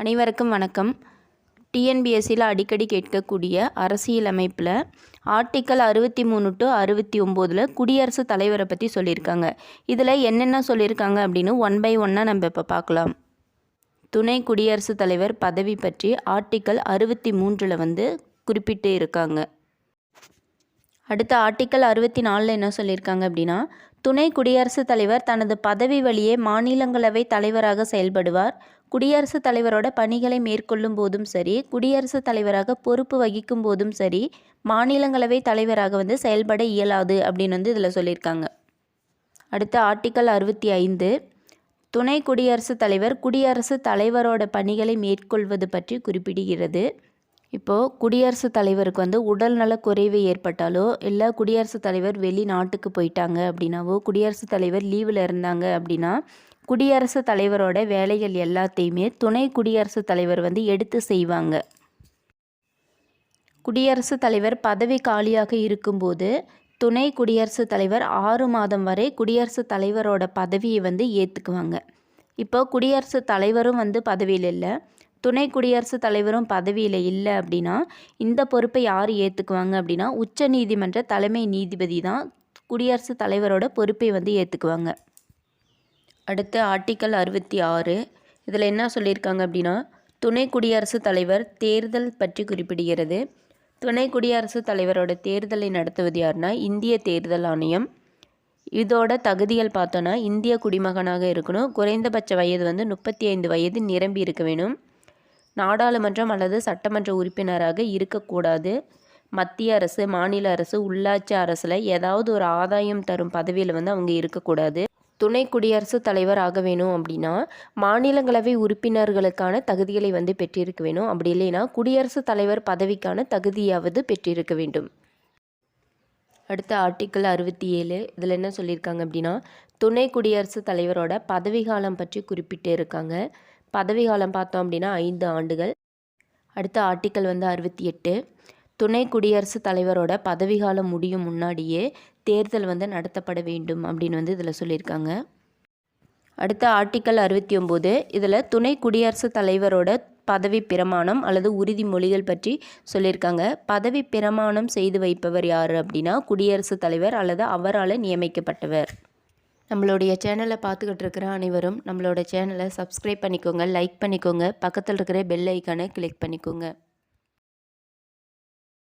அனைவருக்கும் வணக்கம். டிஎன்பிஎஸ்சியில் அடிக்கடி கேட்கக்கூடிய அரசியலமைப்பில் ஆர்டிக்கல் அறுபத்தி மூணு டு அறுபத்தி ஒம்போதில் குடியரசுத் தலைவரை பற்றி சொல்லியிருக்காங்க. இதில் என்னென்ன சொல்லியிருக்காங்க அப்படின்னு ஒன் பை ஒன்னாக நம்ம இப்போ பார்க்கலாம். துணை குடியரசுத் தலைவர் பதவி பற்றி ஆர்டிக்கல் அறுபத்தி மூன்றில் வந்து குறிப்பிட்டு இருக்காங்க. அடுத்த ஆர்டிக்கல் அறுபத்தி நாலில் என்ன சொல்லியிருக்காங்க அப்படின்னா துணை குடியரசுத் தலைவர் தனது பதவி வழியே மாநிலங்களவை தலைவராக செயல்படுவார். குடியரசுத் தலைவரோட பணிகளை மேற்கொள்ளும் போதும் சரி குடியரசுத் தலைவராக பொறுப்பு வகிக்கும் போதும் சரி மாநிலங்களவை தலைவராக வந்து செயல்பட இயலாது அப்படின்னு வந்து இதில் சொல்லியிருக்காங்க. அடுத்த ஆர்டிக்கல் அறுபத்தி ஐந்து துணை குடியரசுத் தலைவர் குடியரசுத் தலைவரோட பணிகளை மேற்கொள்வது பற்றி குறிப்பிடுகிறது. இப்போது குடியரசுத் தலைவருக்கு வந்து உடல்நல குறைவு ஏற்பட்டாலோ இல்லை குடியரசுத் தலைவர் வெளிநாட்டுக்கு போயிட்டாங்க அப்படின்னாவோ குடியரசுத் தலைவர் லீவில் இருந்தாங்க அப்படின்னா குடியரசுத் தலைவரோட வேலைகள் எல்லாத்தையுமே துணை குடியரசுத் தலைவர் வந்து எடுத்து செய்வாங்க. குடியரசுத் தலைவர் பதவி காலியாக இருக்கும்போது துணை குடியரசுத் தலைவர் ஆறு மாதம் வரை குடியரசுத் தலைவரோட பதவியை வந்து ஏற்றுக்குவாங்க இப்போ குடியரசுத் தலைவரும் வந்து பதவியில் இல்லை துணை குடியரசுத் தலைவரும் பதவியில் இல்லை அப்படின்னா இந்த பொறுப்பை யார் ஏற்றுக்குவாங்க அப்படின்னா உச்ச நீதிமன்ற தலைமை நீதிபதி தான் குடியரசுத் தலைவரோட பொறுப்பை வந்து ஏற்றுக்குவாங்க அடுத்து ஆர்டிக்கல் அறுபத்தி ஆறு. இதில் என்ன சொல்லியிருக்காங்க அப்படின்னா துணை குடியரசுத் தலைவர் தேர்தல் பற்றி குறிப்பிடுகிறது. துணை குடியரசுத் தலைவரோட தேர்தலை நடத்துவது யாருன்னா இந்திய தேர்தல் ஆணையம். இதோட தகுதிகள் பார்த்தோன்னா இந்திய குடிமகனாக இருக்கணும். குறைந்தபட்ச வயது வந்து முப்பத்தி ஐந்து வயது நிரம்பி இருக்க வேணும். நாடாளுமன்றம் அல்லது சட்டமன்ற உறுப்பினராக இருக்கக்கூடாது. மத்திய அரசு மாநில அரசு உள்ளாட்சி அரசில் ஏதாவது ஒரு ஆதாயம் தரும் பதவியில் வந்து அவங்க இருக்கக்கூடாது. துணை குடியரசுத் தலைவர் ஆக வேணும் அப்படின்னா மாநிலங்களவை உறுப்பினர்களுக்கான தகுதிகளை வந்து பெற்றிருக்க வேணும். அப்படி இல்லைன்னா குடியரசுத் தலைவர் பதவிக்கான தகுதியாவது பெற்றிருக்க வேண்டும். அடுத்த ஆர்டிக்கிள் அறுபத்தி ஏழு இதில் என்ன சொல்லியிருக்காங்க அப்படின்னா துணை குடியரசுத் தலைவரோட பதவிகாலம் பற்றி குறிப்பிட்டு இருக்காங்க பதவிக்காலம் பார்த்தோம் அப்படின்னா ஐந்து ஆண்டுகள். அடுத்த ஆர்டிக்கல் வந்து அறுபத்தி எட்டு. துணை குடியரசுத் தலைவரோட பதவிகாலம் முடியும் முன்னாடியே தேர்தல் வந்து நடத்தப்பட வேண்டும் அப்படின்னு வந்து இதில் சொல்லியிருக்காங்க. அடுத்த ஆர்டிக்கல் அறுபத்தி ஒம்பது. இதில் துணை குடியரசுத் தலைவரோட பதவி பிரமாணம் அல்லது உறுதிமொழிகள் பற்றி சொல்லியிருக்காங்க. பதவி பிரமாணம் செய்து வைப்பவர் யார் அப்படின்னா குடியரசுத் தலைவர் அல்லது அவரால் நியமிக்கப்பட்டவர். நம்மளுடைய சேனலை பார்த்துக்கிட்டு இருக்கிற அனைவரும் நம்மளோட சேனலை சப்ஸ்கிரைப் பண்ணிக்கோங்க லைக் பண்ணிக்கோங்க. பக்கத்தில் இருக்கிற பெல் ஐக்கானை கிளிக் பண்ணிக்கோங்க.